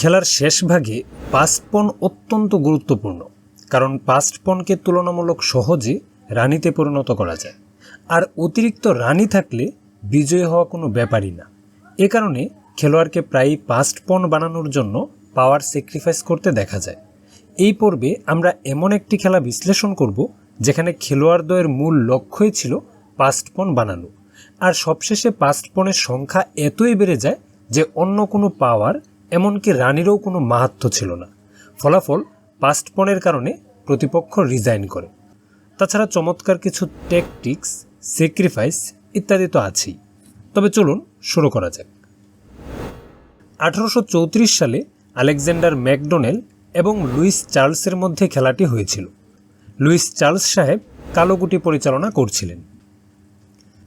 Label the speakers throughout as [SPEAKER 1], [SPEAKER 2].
[SPEAKER 1] খেলার শেষ ভাগে পাস্ট পণ অত্যন্ত গুরুত্বপূর্ণ, কারণ পাস্ট পণকে তুলনামূলক সহজে রানিতে পরিণত করা যায়। আর অতিরিক্ত রানি থাকলে বিজয়ী হওয়া কোনো ব্যাপারই না। এ কারণে খেলোয়াড়কে প্রায়ই পাস্ট পণ বানানোর জন্য পাওয়ার স্যাক্রিফাইস করতে দেখা যায়। এই পর্বে আমরা এমন একটি খেলা বিশ্লেষণ করব, যেখানে খেলোয়াড়দ্বয়ের মূল লক্ষ্যই ছিল পাস্টপন বানানো। আর সবশেষে পাস্টপনের সংখ্যা এতই বেড়ে যায় যে অন্য কোনো পাওয়ার এমনকি রানিরও কোনো মাহাত্ম ছিল না। ফলাফল পাস্ট পণের কারণে প্রতিপক্ষ রিজাইন করে। তাছাড়া চমৎকার কিছু টেকটিক্স স্যাক্রিফাইস ইত্যাদি তো আছেই। তবে চলুন শুরু করা যাক। আঠারোশো চৌত্রিশ সালে আলেকজান্ডার ম্যাকডোনেল এবং লুইস চার্লসের মধ্যে খেলাটি হয়েছিল। লুইস চার্লস সাহেব কালোগুটি পরিচালনা করছিলেন।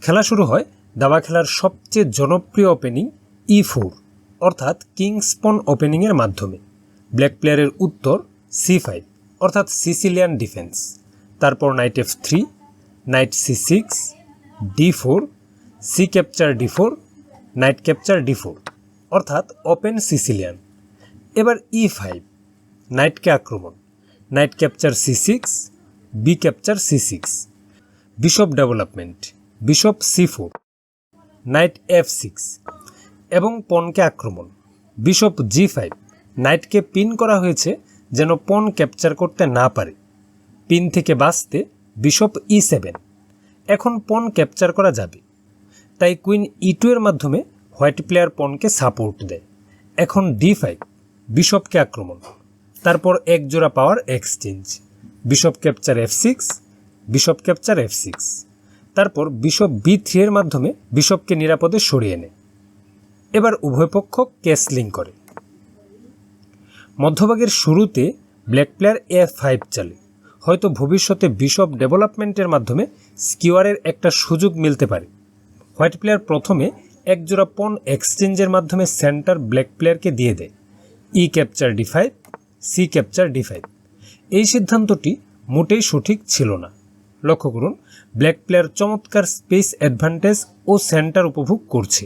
[SPEAKER 1] খেলা শুরু হয় দাবা খেলার সবচেয়ে জনপ্রিয় ওপেনিং ই ফোর অর্থাৎ কিংসপন ওপেনিংয়ের মাধ্যমে। ব্ল্যাক প্লেয়ারের উত্তর সি ফাইভ, অর্থাৎ সিসিলিয়ান ডিফেন্স। তারপর knight F three, knight C six, D four, C capture D four, knight capture D four, অর্থাৎ ওপেন সিসিলিয়ান। এবার ই ফাইভ, নাইটকে আক্রমণ, knight capture C six, B capture C six. Bishop development, bishop C four, knight F six এবং পনকে আক্রমণ। Bishop G five নাইটকে pin করা হয়েছে যেন পন ক্যাপচার করতে না পারে। পিন থেকে বাঁচতে বিশপ ই সেভেন। এখন পন ক্যাপচার করা যাবে। তাই কুইন ই টু এর মাধ্যমে হোয়াইট প্লেয়ার পনকে সাপোর্ট দেয়। এখন ডি ফাইভ বিশপকে আক্রমণ। তারপর এক জোড়া power exchange. Bishop capture F six, bishop capture F six. তারপর বিশপ বি থ্রি এর মাধ্যমে বিশপকে নিরাপদে সরিয়ে নেয়। এবার উভয় পক্ষ ক্যাসলিং করে। মধ্যভাগের শুরুতে ব্ল্যাক প্লেয়ার এ ফাইভ চালে। হয়তো ভবিষ্যতে বিশপ ডেভেলপমেন্টের মাধ্যমে স্কিওয়ারের একটা সুযোগ মিলতে পারে। হোয়াইট প্লেয়ার প্রথমে একজোড়া পন এক্সচেঞ্জের মাধ্যমে সেন্টার ব্ল্যাক প্লেয়ারকে দিয়ে দেয়। E capture D five, C capture D five. এই সিদ্ধান্তটি মোটেই সঠিক ছিল না। লক্ষ্য করুন, ব্ল্যাক প্লেয়ার চমৎকার স্পেস অ্যাডভান্টেজ ও সেন্টার উপভোগ করছে।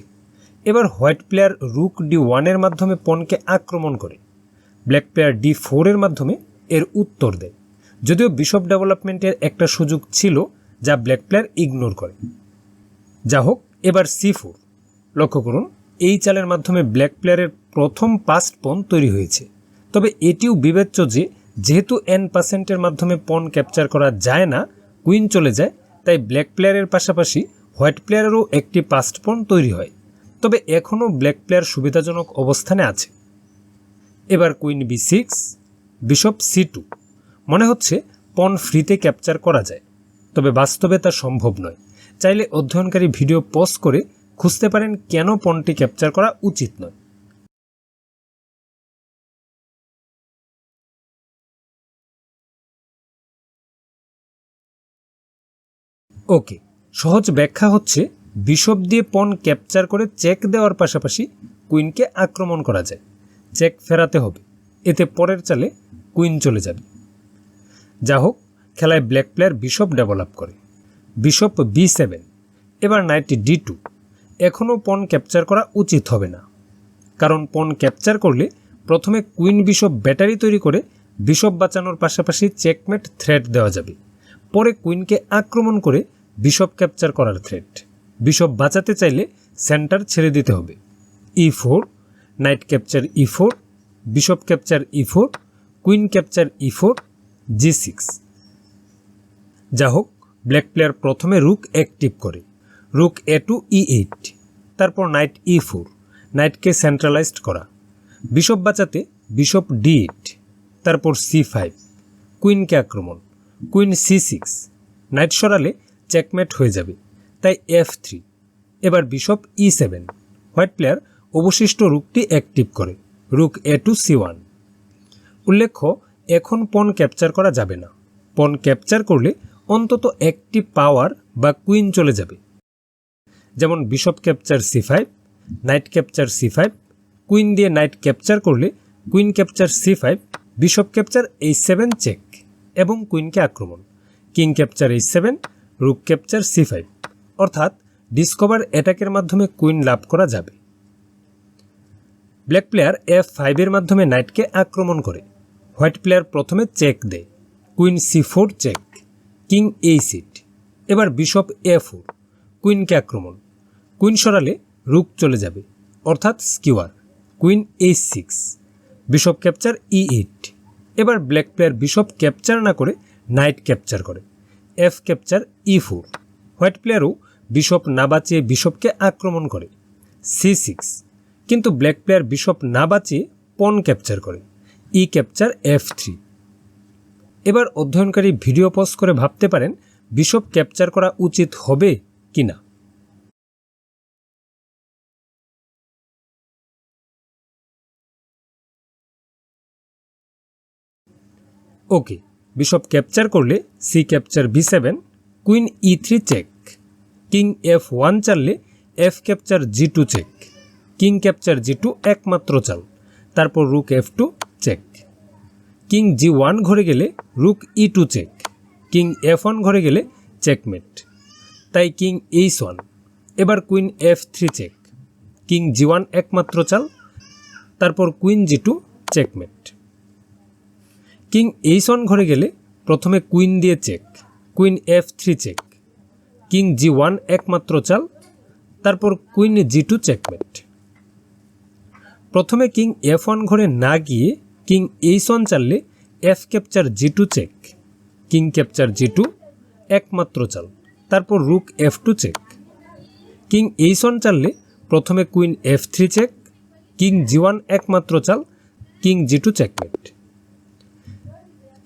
[SPEAKER 1] এবার হোয়াইট প্লেয়ার রুক ডি ওয়ানের মাধ্যমে পনকে আক্রমণ করে। ব্ল্যাক প্লেয়ার ডি ফোরের মাধ্যমে এর উত্তর দেয়। যদিও বিশপ ডেভেলপমেন্টের একটা সুযোগ ছিল যা ব্ল্যাক প্লেয়ার ইগনোর করে। যা হোক, এবার সি ফোর। লক্ষ্য করুন, এই চালের মাধ্যমে ব্ল্যাক প্লেয়ারের প্রথম পাস্ট পন তৈরি হয়েছে। তবে এটিও বিবেচ্য যে, যেহেতু এন পার্সেন্টের মাধ্যমে পন ক্যাপচার করা যায় না, কুইন চলে যায়, তাই ব্ল্যাক প্লেয়ারের পাশাপাশি হোয়াইট প্লেয়ারেরও একটি পাস্ট পন তৈরি হয়। তবে এখনও ব্ল্যাক প্লেয়ার সুবিধাজনক অবস্থানে আছে। এবার queen B six, bishop C two. মনে হচ্ছে পন ফ্রিতে ক্যাপচার করা যায়। তবে বাস্তবে তা সম্ভব নয়। চাইলে অধ্যয়নকারী ভিডিও পজ করে খুঁজতে পারেন কেন পনটি ক্যাপচার করা উচিত নয়। ওকে, সহজ ব্যাখ্যা হচ্ছে বিশপ দিয়ে পন ক্যাপচার করে চেক দেওয়ার পাশাপাশি কুইনকে আক্রমণ করা যায়। চেক ফেরাতে হবে। এতে পরের চালে কুইন চলে যাবে। যা হোক, খেলায় ব্ল্যাক প্লেয়ার বিশপ ডেভেলপ করে। বিশপ বি সেভেন, এবার নাইটটি ডি টু। এখনও পন ক্যাপচার করা উচিত হবে না। কারণ পন ক্যাপচার করলে প্রথমে কুইন বিশপ ব্যাটারি তৈরি করে বিশপ বাঁচানোর পাশাপাশি চেকমেট থ্রেড দেওয়া যাবে। পরে কুইনকে আক্রমণ করে বিশপ ক্যাপচার করার থ্রেড বিশপ বাঁচাতে চাইলে সেন্টার ছেড়ে দিতে হবে। E four knight capture E four bishop capture E four queen capture E four G six যা হোক ব্ল্যাক প্লেয়ার প্রথমে রুক অ্যাক্টিভ করে। Rook A two E eight তারপর নাইট ই ফোর নাইটকে সেন্ট্রালাইজড করা। বিশপ বাঁচাতে বিশপ ডি এইট তারপর C five কুইনকে আক্রমণ। কুইন সি সিক্স নাইট সরালে চেকমেট হয়ে যাবে। তাই এফ থ্রি এবার bishop E seven white player অবশিষ্ট রুকটি অ্যাক্টিভ করে rook A two C one উল্লেখ্য, এখন পন ক্যাপচার করা যাবে না। পন ক্যাপচার করলে অন্তত একটি পাওয়ার বা কুইন চলে যাবে। যেমন bishop capture C five knight capture C five queen দিয়ে নাইট ক্যাপচার করলে queen capture C five bishop capture H seven check এবং কুইনকে আক্রমণ। King capture H seven rook capture C five অর্থাৎ ডিসকভার অ্যাটাকের মাধ্যমে কুইন লাভ করা যাবে। ব্ল্যাক প্লেয়ার এফ ফাইভের মাধ্যমে নাইটকে আক্রমণ করে। হোয়াইট প্লেয়ার প্রথমে চেক দেয়। Queen C four check king এই সিট এবার বিশপ এ ফোর কুইনকে আক্রমণ। কুইন সরালে রুক চলে যাবে, অর্থাৎ skewer queen H six bishop capture E eight এবার ব্ল্যাক প্লেয়ার বিশপ ক্যাপচার না করে নাইট ক্যাপচার করে। F capture E four white প্লেয়ারও bishop না বাঁচিয়ে বিশপকে আক্রমণ করে। সি সিক্স কিন্তু ব্ল্যাক প্লেয়ার বিশপ না বাঁচিয়ে পন ক্যাপচার করে। ই ক্যাপচার এফ থ্রি এবার অধ্যয়নকারী ভিডিও পজ করে ভাবতে পারেন বিশপ ক্যাপচার করা উচিত হবে কি না ওকে, বিশপ ক্যাপচার করলে C capture B seven queen E three check king F one চাললে F capture G two check king capture G two একমাত্র চাল, তারপর rook F two check king G one ঘরে গেলে rook E two check king F one ঘরে গেলে checkmate তাই king H one এবার queen F three check king G one একমাত্র চাল, তারপর queen G two checkmate king H one ঘরে গেলে প্রথমে কুইন দিয়ে check queen F three check king G one একমাত্র চাল, তারপর কুইন জি টু চেকমেট। প্রথমে কিং এফ ওয়ান ঘরে না গিয়ে king H one চাললে F capture G two check, king capture G two একমাত্র চাল, তারপর rook F two check. King H one চাললে প্রথমে queen F three check, king G one একমাত্র চাল, king G two checkmate.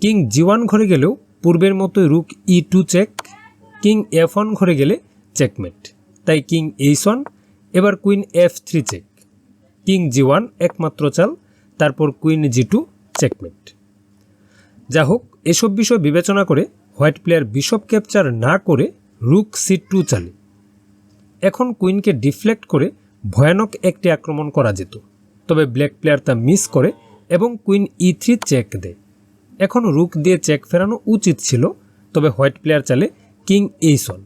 [SPEAKER 1] King G one ঘরে গেলেও পূর্বের মতোই rook E two check king F one ঘরে গেলে চেকমেট তাই কিং এইচ ওয়ান, এবার queen F three check king G one একমাত্র চাল, তারপর কুইন জি টু চেকমেট যা হোক এসব বিষয় বিবেচনা করে হোয়াইট প্লেয়ার বিশপ ক্যাপচার না করে রুক সি টু চালে। এখন কুইনকে ডিফ্লেক্ট করে ভয়ানক একটি আক্রমণ করা যেত। তবে ব্ল্যাক প্লেয়ার তা মিস করে এবং কুইন ই থ্রি চেক দেয়। এখন রুক দিয়ে চেক ফেরানো উচিত ছিল, তবে হোয়াইট প্লেয়ার চালে কিং এইচ ওয়ান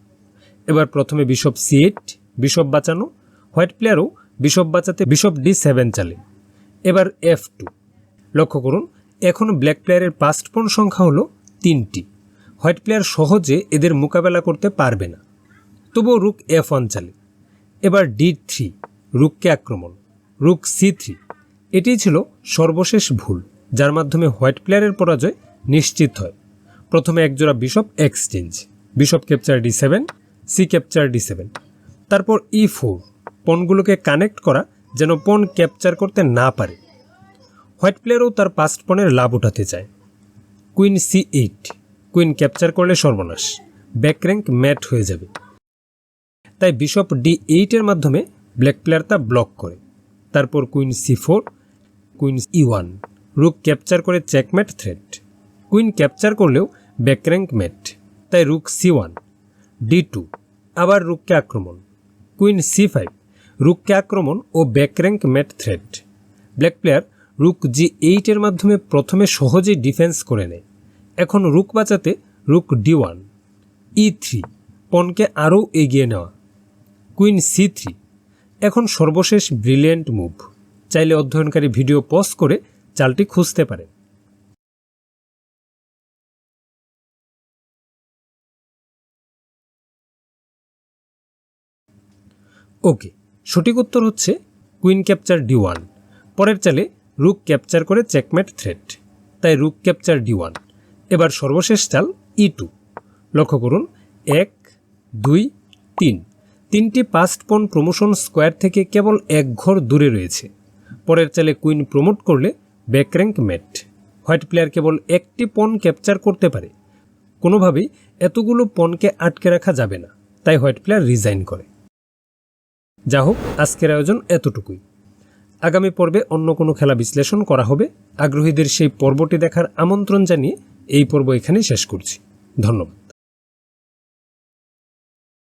[SPEAKER 1] এবার প্রথমে বিশপ সি এইট বিশপ বাঁচানো, হোয়াইট প্লেয়ারও বিশপ বাঁচাতে বিশপ ডি সেভেন চালে। এবার এফ টু। লক্ষ্য করুন, এখন ব্ল্যাক প্লেয়ারের পাস্ট পণ সংখ্যা হলো তিনটি। হোয়াইট প্লেয়ার সহজে এদের মোকাবেলা করতে পারবে না। তবুও রুক এফ ওয়ান চালে। এবার ডি থ্রি, রুককে আক্রমণ। Rook C three. এটিই ছিল সর্বশেষ ভুল, যার মাধ্যমে হোয়াইট প্লেয়ারের পরাজয় নিশ্চিত হয়। প্রথমে একজোড়া bishop exchange. Bishop capture D seven C capture D seven তারপর ই ফোর পনগুলোকে কানেক্ট করা যেন পন ক্যাপচার করতে না পারে। হোয়াইট প্লেয়ারও তার পাস্ট পনেরো লাভ উঠাতে চায়। Queen C eight queen capture করলে সর্বনাশ। ব্যাক র্যাঙ্ক ম্যাট হয়ে যাবে। তাই বিশপ ডি এইটের মাধ্যমে ব্ল্যাক প্লেয়ার তা ব্লক করে। তারপর queen C four queen E one rook capture করে চেকমেট থ্রেট কুইন ক্যাপচার করলেও ব্যাক র্যাঙ্ক ম্যাট। তাই rook C one, D two, আবার রুককে আক্রমণ। কুইন সি ফাইভ, রুককে আক্রমণ ও back rank mate threat. Black player rook G এইটের মাধ্যমে প্রথমে সহজেই ডিফেন্স করে নেয়। এখন রুক বাঁচাতে rook D one, E three, পনকে আরও এগিয়ে নেওয়া। কুইন সি থ্রি, এখন সর্বশেষ ব্রিলিয়েন্ট মুভ। চাইলে অধ্যয়নকারী ভিডিও পজ করে চালটি খুঁজতে পারেন। ওকে, সঠিক উত্তর হচ্ছে কুইন ক্যাপচার ডি ওয়ান পরের চালে রুক ক্যাপচার করে চেকমেট থ্রেট তাই রুক ক্যাপচার ডি ওয়ান এবার সর্বশেষ চাল ই টু লক্ষ্য করুন, এক, দুই, তিন। তিনটি পাস্ট পন প্রমোশন স্কোয়ার থেকে কেবল এক ঘর দূরে রয়েছে। পরের চালে কুইন প্রমোট করলে back rank mate white player কেবল একটি পন ক্যাপচার করতে পারে। কোনোভাবেই এতগুলো পনকে আটকে রাখা যাবে না। তাই হোয়াইট প্লেয়ার রিজাইন করে। যা হোক আজকের আয়োজন এতটুকুই। আগামী পর্বে অন্য কোনো খেলা বিশ্লেষণ করা হবে। আগ্রহীদের সেই পর্বটি দেখার আমন্ত্রণ জানিয়ে এই পর্ব এখানে শেষ করছি। ধন্যবাদ।